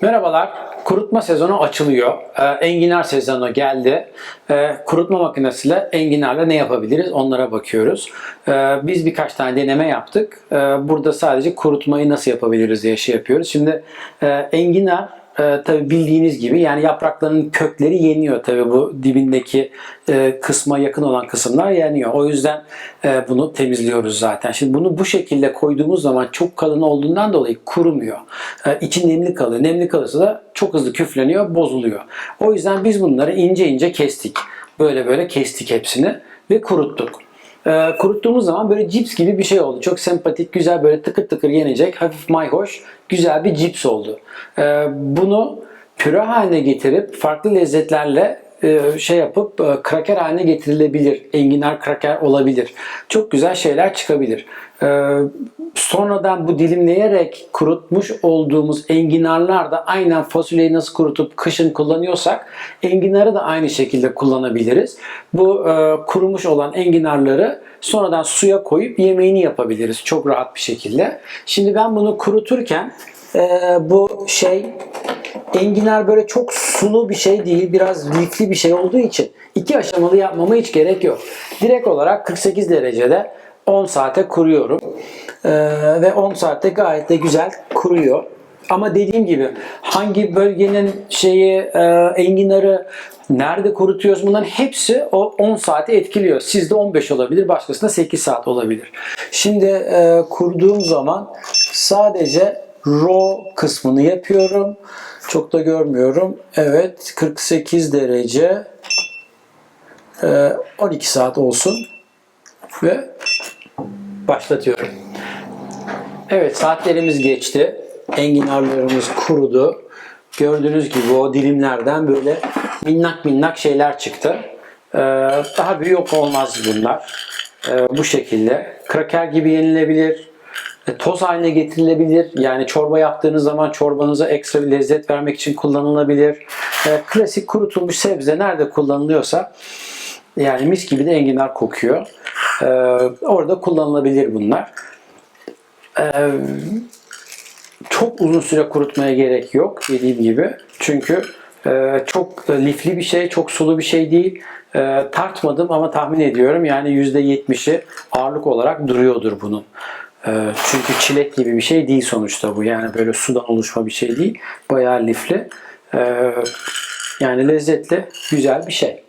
Merhabalar. Kurutma sezonu açılıyor. Ee, enginar sezonu geldi. Ee, kurutma makinesiyle enginarla ne yapabiliriz onlara bakıyoruz. Ee, biz birkaç tane deneme yaptık. Ee, burada sadece kurutmayı nasıl yapabiliriz diye şey yapıyoruz. Şimdi e, enginar e, tabii bildiğiniz gibi yani yapraklarının kökleri yeniyor tabii bu dibindeki e, kısma yakın olan kısımlar yeniyor. O yüzden e, bunu temizliyoruz zaten. Şimdi bunu bu şekilde koyduğumuz zaman çok kalın olduğundan dolayı kurumuyor. E, içi nemli kalıyor. Nemli kalırsa da çok hızlı küfleniyor, bozuluyor. O yüzden biz bunları ince ince kestik. Böyle böyle kestik hepsini ve kuruttuk. E, kuruttuğumuz zaman böyle cips gibi bir şey oldu. Çok sempatik, güzel böyle tıkır tıkır yenecek, hafif mayhoş, güzel bir cips oldu. E, bunu püre haline getirip farklı lezzetlerle şey yapıp e, kraker haline getirilebilir. Enginar kraker olabilir. Çok güzel şeyler çıkabilir. E, sonradan bu dilimleyerek kurutmuş olduğumuz enginarlar da aynen fasulyeyi nasıl kurutup kışın kullanıyorsak enginarı da aynı şekilde kullanabiliriz. Bu e, kurumuş olan enginarları sonradan suya koyup yemeğini yapabiliriz çok rahat bir şekilde. Şimdi ben bunu kuruturken e, bu şey enginar böyle çok sulu bir şey değil, biraz lifli bir şey olduğu için iki aşamalı yapmama hiç gerek yok. Direkt olarak 48 derecede 10 saate kuruyorum. Ee, ve 10 saatte gayet de güzel kuruyor. Ama dediğim gibi hangi bölgenin şeyi e, enginarı nerede kurutuyoruz bunların hepsi o 10 saati etkiliyor. Sizde 15 olabilir, başkasında 8 saat olabilir. Şimdi e, kurduğum zaman sadece raw kısmını yapıyorum. Çok da görmüyorum. Evet 48 derece e, 12 saat olsun ve başlatıyorum. Evet saatlerimiz geçti. Enginarlarımız kurudu. Gördüğünüz gibi o dilimlerden böyle minnak minnak şeyler çıktı. Ee, daha büyük olmaz bunlar. Ee, bu şekilde. Kraker gibi yenilebilir. Toz haline getirilebilir. Yani çorba yaptığınız zaman çorbanıza ekstra bir lezzet vermek için kullanılabilir. E, klasik kurutulmuş sebze nerede kullanılıyorsa yani mis gibi de enginar kokuyor. Ee, orada kullanılabilir bunlar. Ee, çok uzun süre kurutmaya gerek yok dediğim gibi. Çünkü çok lifli bir şey, çok sulu bir şey değil. E, tartmadım ama tahmin ediyorum yani %70'i ağırlık olarak duruyordur bunun. E, çünkü çilek gibi bir şey değil sonuçta bu. Yani böyle sudan oluşma bir şey değil. Bayağı lifli. Yani lezzetli, güzel bir şey.